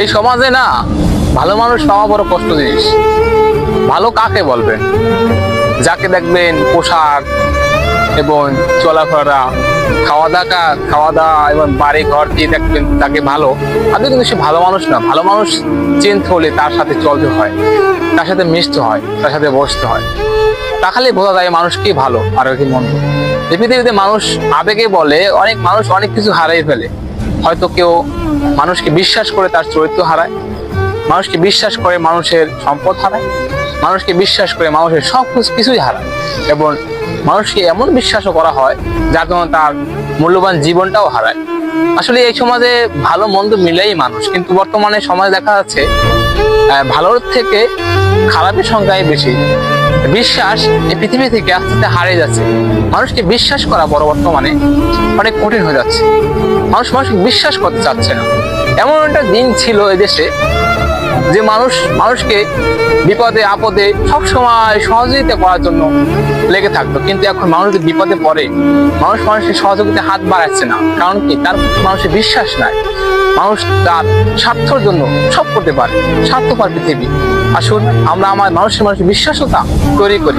এই সমাজে না, ভালো মানুষ পাওয়া বড় কষ্ট জিনিস। ভালো কাকে বলবেন যাকে দেখবেন পোশাক এবং চলাফেরা খাওয়া দাওয়া খাওয়া দাওয়া এবং বাড়ি ঘর দিয়ে দেখবেন তাকে ভালো? আপনি কিন্তু সে ভালো মানুষ না, ভালো মানুষ চিনতে হলে তার সাথে চলতে হয়, তার সাথে মিশতে হয়, তার সাথে বসতে হয়। তাহলে বোঝা যায় মানুষ কি ভালো আর কি মন্দ। এই পৃথিবীতে মানুষ আবেগে বলে, অনেক মানুষ অনেক কিছু হারিয়ে ফেলে। হয়তো কেউ মানুষকে বিশ্বাস করে তার চরিত্র হারায়, মানুষকে বিশ্বাস করে মানুষের সম্পদ হারায়, মানুষকে বিশ্বাস করে মানুষের সব কিছু- কিছুই হারায়। এবং মানুষকে এমন বিশ্বাসও করা হয় যার জন্য তার মূল্যবান জীবনটাও হারায়। আসলে এই সমাজে ভালো মন্দ মিলেই মানুষ, কিন্তু বর্তমানে সমাজ দেখা যাচ্ছে ভালোর থেকে খারাপের সংখ্যাই বেশি। বিশ্বাস এই পৃথিবী থেকে আস্তে আস্তে হারিয়ে যাচ্ছে। মানুষকে বিশ্বাস করা বড় বর্তমানে অনেক কঠিন হয়ে যাচ্ছে। মানুষ মানুষকে বিশ্বাস করতে চাচ্ছে না। এমন একটা দিন ছিল দেশে যে মানুষ, মানুষকে বিপদে, আপদে সব সময় সহযোগিতা করার জন্য লেগে থাকতো। কিন্তু এখন মানুষ বিপদে পড়ে, মানুষ মানুষের সহযোগিতা হাত বাড়াচ্ছে না। কারণ কি? তার মানুষের বিশ্বাস নাই। মানুষ তার স্বার্থর জন্য সব করতে পারে, স্বার্থপর পৃথিবী। আসুন, আমরা আমার মানুষের মানুষের বিশ্বাসতা তৈরি করি।